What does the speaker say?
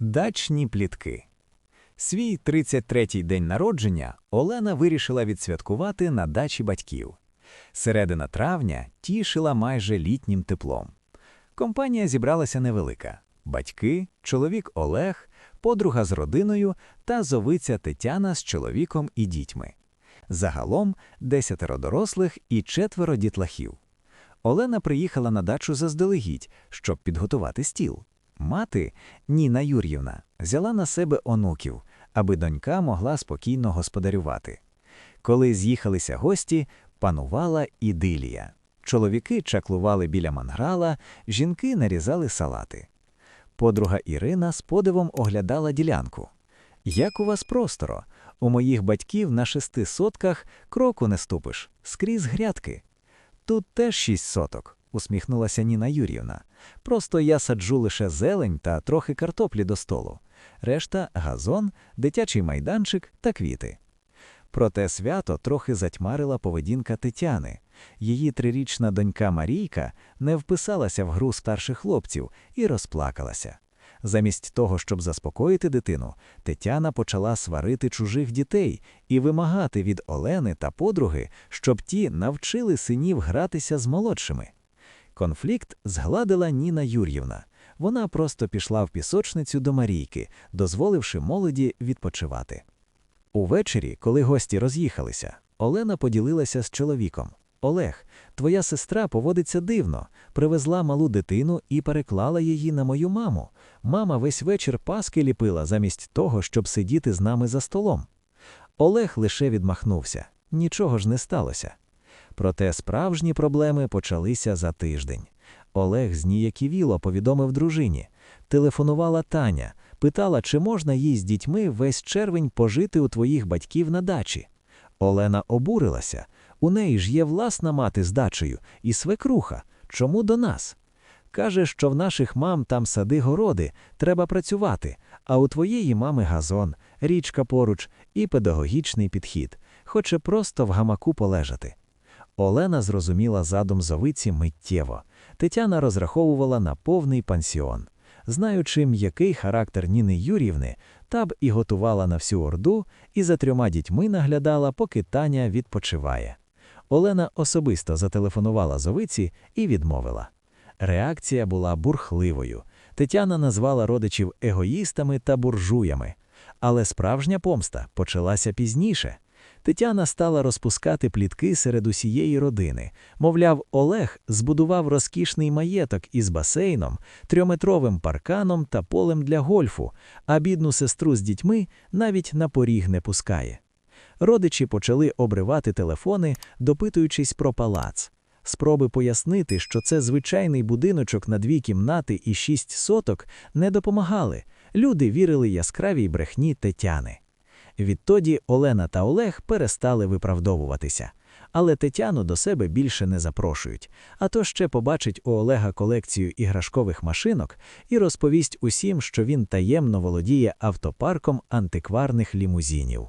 Дачні плітки. Свій 33-й день народження Олена вирішила відсвяткувати на дачі батьків. Середина травня тішила майже літнім теплом. Компанія зібралася невелика: батьки, чоловік Олег, подруга з родиною та зовиця Тетяна з чоловіком і дітьми. Загалом десятеро дорослих і четверо дітлахів. Олена приїхала на дачу заздалегідь, щоб підготувати стіл. Мати, Ніна Юр'ївна, взяла на себе онуків, аби донька могла спокійно господарювати. Коли з'їхалися гості, панувала ідилія. Чоловіки чаклували біля манграла, жінки нарізали салати. Подруга Ірина з подивом оглядала ділянку. Як у вас просторо? У моїх батьків на шести сотках кроку не ступиш, скрізь грядки. Тут теж шість соток, усміхнулася Ніна Юр'ївна. Просто я саджу лише зелень та трохи картоплі до столу. Решта газон, дитячий майданчик та квіти. Проте свято трохи затьмарила поведінка Тетяни. Її трирічна донька Марійка не вписалася в гру старших хлопців і розплакалася. Замість того, щоб заспокоїти дитину, Тетяна почала сварити чужих дітей і вимагати від Олени та подруги, щоб ті навчили синів гратися з молодшими. Конфлікт згладила Ніна Юр'ївна. Вона просто пішла в пісочницю до Марійки, дозволивши молоді відпочивати. Увечері, коли гості роз'їхалися, Олена поділилася з чоловіком. Олег, твоя сестра поводиться дивно, привезла малу дитину і переклала її на мою маму. Мама весь вечір паски ліпила замість того, щоб сидіти з нами за столом. Олег лише відмахнувся нічого ж не сталося. Проте справжні проблеми почалися за тиждень. Олег зніяківіло повідомив дружині. Телефонувала Таня, питала, чи можна їй з дітьми весь червень пожити у твоїх батьків на дачі. Олена обурилася. У неї ж є власна мати з дачею і свекруха. Чому до нас? Каже, що в наших мам там сади городи, треба працювати, а у твоєї мами газон, річка поруч і педагогічний підхід, хоче просто в гамаку полежати. Олена зрозуміла задум зовиці миттєво. Тетяна розраховувала на повний пансіон. Знаючи, м'який характер Ніни Юрівни, та б і готувала на всю орду, і за трьома дітьми наглядала, поки Таня відпочиває. Олена особисто зателефонувала зовиці і відмовила. Реакція була бурхливою. Тетяна назвала родичів егоїстами та буржуями. Але справжня помста почалася пізніше. Тетяна стала розпускати плітки серед усієї родини. Мовляв, Олег збудував розкішний маєток із басейном, трьометровим парканом та полем для гольфу, а бідну сестру з дітьми навіть на поріг не пускає. Родичі почали обривати телефони, допитуючись про палац. Спроби пояснити, що це звичайний будиночок на дві кімнати і шість соток, не допомагали. Люди вірили яскравій брехні Тетяни. Відтоді Олена та Олег перестали виправдовуватися. Але Тетяну до себе більше не запрошують, а то ще побачить у Олега колекцію іграшкових машинок і розповість усім, що він таємно володіє автопарком антикварних лімузинів.